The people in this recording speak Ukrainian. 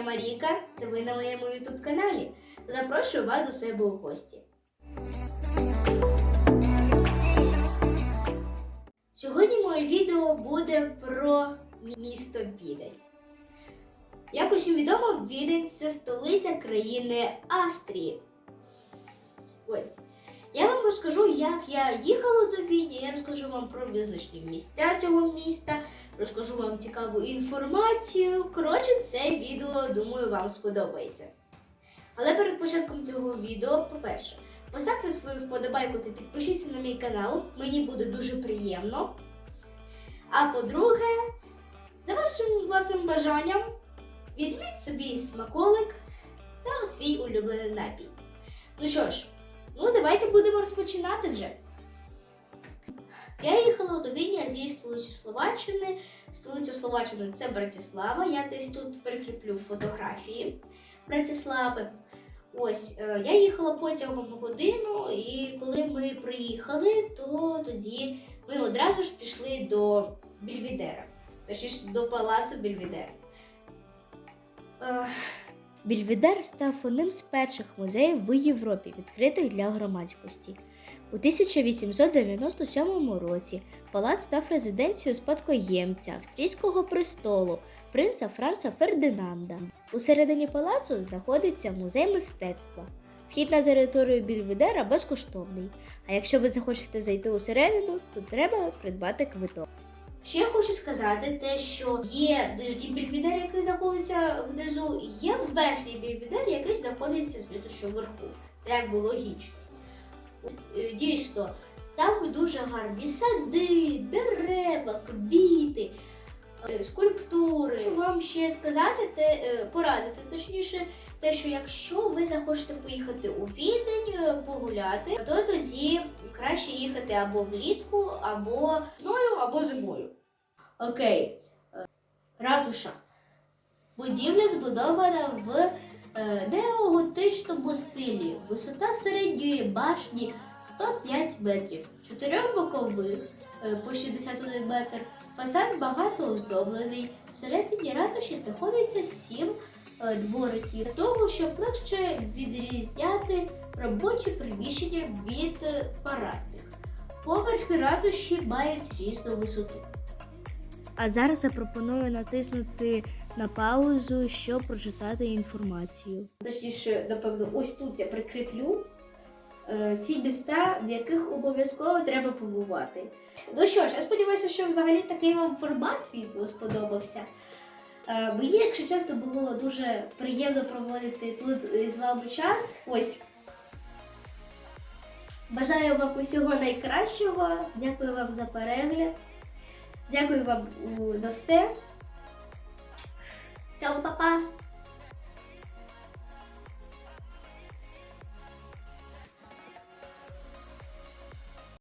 Маріка, та ви на моєму ютуб каналі. Запрошую вас до себе у гості. Сьогодні моє відео буде про місто Відень. Як усім відомо, Відень це столиця країни Австрії. Ось. Я вам розкажу, як я їхала до Відня, я розкажу вам про визначні місця цього міста, розкажу вам цікаву інформацію. Коротше, це відео, думаю, вам сподобається. Але перед початком цього відео, по-перше, поставте свою вподобайку та підпишіться на мій канал, мені буде дуже приємно. А по-друге, за вашим власним бажанням, візьміть собі смаколик та свій улюблений напій. Ну що ж, ну давайте будемо розпочинати вже. Я їхала до Відня зі столиці Словаччини. Столиця Словаччини це Братислава. Я десь тут прикріплю фотографії Братислави. Ось е, я їхала потягом годину, і коли ми приїхали, то тоді ми одразу ж пішли до Бельвідера, точніше до палацу Бельвідера. Більвідер став одним з перших музеїв в Європі, відкритих для громадськості. У 1897 році палац став резиденцією спадкоємця австрійського престолу принца Франца Фердинанда. У середині палацу знаходиться музей мистецтва. Вхід на територію Більвідера безкоштовний. А якщо ви захочете зайти усередину, то треба придбати квиток. Ще хочу сказати те, що є бельвідер, який знаходиться внизу, є верхній бельвідер, який знаходиться звісно, що вверху. Це як би логічно. Е, Дійсно, там дуже гарні сади, дерева, квіти, е, скульптури. Хочу вам ще сказати, те, е, порадити точніше, те, що якщо ви захочете поїхати у Відень погуляти, то тоді краще їхати або влітку, або весною, або зимою. Окей. Ратуша. Будівля збудована в е, неоготичному стилі. Висота середньої башні 105 метрів, чотирьох бокових е, по 61 метр. Фасад багато оздоблений. Всередині ратуші знаходиться сім е, двориків для того, щоб легше відрізняти робочі приміщення від парадних. Поверхи ратуші мають різну висоту. А зараз я пропоную натиснути на паузу, щоб прочитати інформацію. Точніше, напевно, ось тут я прикріплю е, ці міста, в яких обов'язково треба побувати. Ну що ж, я сподіваюся, що взагалі такий вам формат відео сподобався. Е, мені, якщо чесно, було дуже приємно проводити тут з вами час. Ось. Бажаю вам усього найкращого. Дякую вам за перегляд. Дякую вам за все. Цьому, па-па!